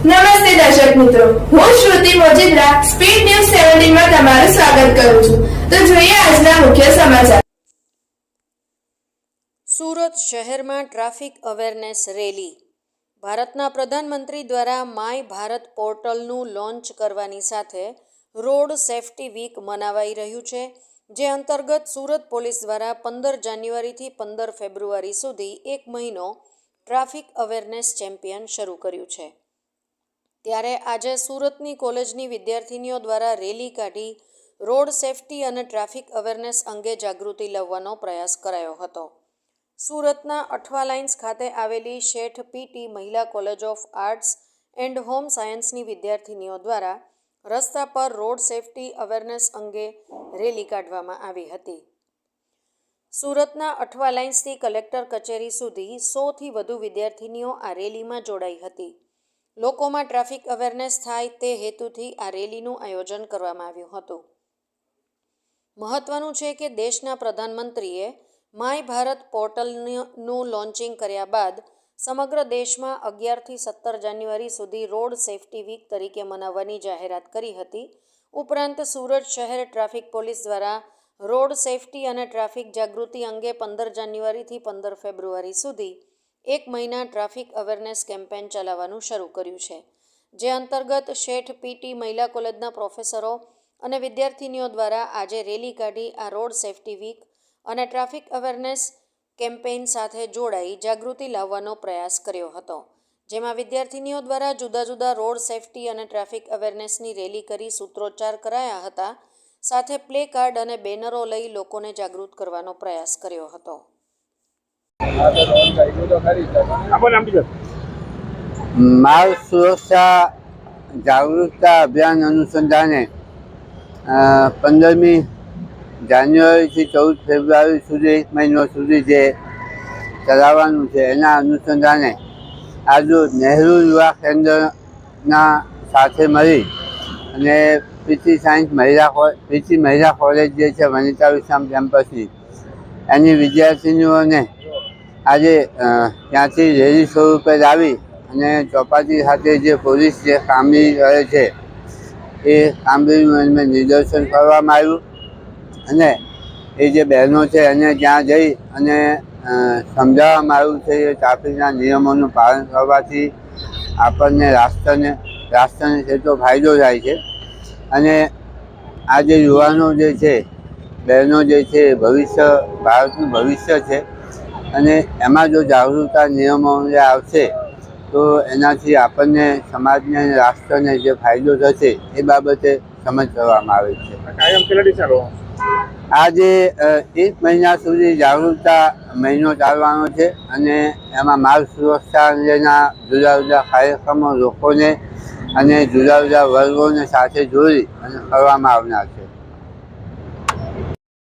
નમસ્તે દર્શક મિત્રો. હું શ્રુતિ મોજીદ્રા સ્પીડ ન્યૂઝ સેવન્ટીનમાં તમારું સ્વાગત કરું છું. તો જોઈએ આજના મુખ્ય સમાચાર. સુરત શહેરમાં ટ્રાફિક અવેરનેસ રેલી. ભારતના પ્રધાનમંત્રી દ્વારા માય ભારત પોર્ટલનું લોન્ચ કરવાની સાથે રોડ સેફટી વીક મનાવાઈ રહ્યું છે, જે અંતર્ગત સુરત પોલીસ દ્વારા પંદર જાન્યુઆરીથી પંદર ફેબ્રુઆરી સુધી એક મહિનો ટ્રાફિક અવેરનેસ ચેમ્પિયન શરૂ કર્યું છે. ત્યારે આજે સુરતની કોલેજની વિદ્યાર્થીનીઓ દ્વારા રેલી કાઢી રોડ સેફટી અને ટ્રાફિક અવેરનેસ અંગે જાગૃતિ લાવવાનો પ્રયાસ કરાયો હતો. સુરતના અઠવા લાઇન્સ ખાતે આવેલી Sheth P T Mahila college of arts and home સાયન્સની વિદ્યાર્થીનીઓ દ્વારા રસ્તા પર રોડ સેફટી અવેરનેસ અંગે રેલી કાઢવામાં આવી હતી. સુરતના અઠવા લાઇન્સથી કલેક્ટર કચેરી સુધી સોથી વધુ વિદ્યાર્થીનીઓ આ રેલીમાં જોડાઈ હતી. લોકોમાં ટ્રાફિક અવેરનેસ થાય તે હેતુથી આ રેલીનું આયોજન કરવામાં આવ્યું હતું. મહત્વનું છે કે દેશના પ્રધાનમંત્રીએ માય ભારત પોર્ટલનું લોન્ચિંગ કર્યા બાદ સમગ્ર દેશમાં અગિયારથી સત્તર જાન્યુઆરી સુધી રોડ સેફ્ટી વીક તરીકે મનાવવાની જાહેરાત કરી હતી. ઉપરાંત સુરત શહેર ટ્રાફિક પોલીસ દ્વારા રોડ સેફટી અને ટ્રાફિક જાગૃતિ અંગે પંદર જાન્યુઆરીથી પંદર ફેબ્રુઆરી સુધી એક મહિના ટ્રાફિક અવેરનેસ કેમ્પેન ચલાવવાનું શરૂ કર્યું છે, જે અંતર્ગત શેઠ પીટી મહિલા કોલેજના પ્રોફેસરો અને વિદ્યાર્થીનીઓ દ્વારા આજે રેલી કાઢી આ રોડ સેફટી વીક અને ટ્રાફિક અવેરનેસ કેમ્પેઇન સાથે જોડાઈ જાગૃતિ લાવવાનો પ્રયાસ કર્યો હતો, જેમાં વિદ્યાર્થીનીઓ દ્વારા જુદા જુદા રોડ સેફટી અને ટ્રાફિક અવેરનેસની રેલી કરી સૂત્રોચ્ચાર કરાયા હતા, સાથે પ્લે કાર્ડ અને બેનરો લઈ લોકોને જાગૃત કરવાનો પ્રયાસ કર્યો હતો. માર્ગ સુરક્ષા જાગૃતતા અભિયાન અનુસંધાને પંદરમી જાન્યુઆરીથી ચૌદ ફેબ્રુઆરી સુધી મહિનો સુધી જે ચલાવવાનું છે, એના અનુસંધાને આજુ નહેરુ યુવા કેન્દ્રના સાથે મળી અને P T science Mahila P T Mahila college જે છે, વનિતા વિશ્રામ કેમ્પસની, એની વિદ્યાર્થીનીઓને આજે ત્યાંથી રેલી સ્વરૂપે લાવી અને ચોપાટી સાથે જે પોલીસ જે કામગીરી કરે છે, એ કામગીરીનું નિદર્શન કરવામાં આવ્યું. અને એ જે બહેનો છે એને ત્યાં જઈ અને સમજાવવામાં આવ્યું છે કે ટ્રાફિકના નિયમોનું પાલન કરવાથી આપણને રાષ્ટ્રને રાષ્ટ્રને એટલો ફાયદો થાય છે. અને આ જે યુવાનો જે છે, બહેનો જે છે, ભવિષ્ય, ભારતનું ભવિષ્ય છે અને એમાં જો જાગૃતતા નિયમો જે આવશે તો એનાથી આપણને સમાજને અને રાષ્ટ્રને જે ફાયદો થશે એ બાબતે સમજ કરવામાં આવે છે. કાયમ ખેલાડી ચાલો આ જે અ, એક મહિના સુધી જાગૃતતા મહિનો ચાલવાનો છે અને એમાં માર્ગ સુરક્ષા અંગેના જુદા જુદા કાર્યક્રમો લોકોને અને જુદા જુદા વર્ગોને સાથે જોડી અને કરવામાં આવનાર છે.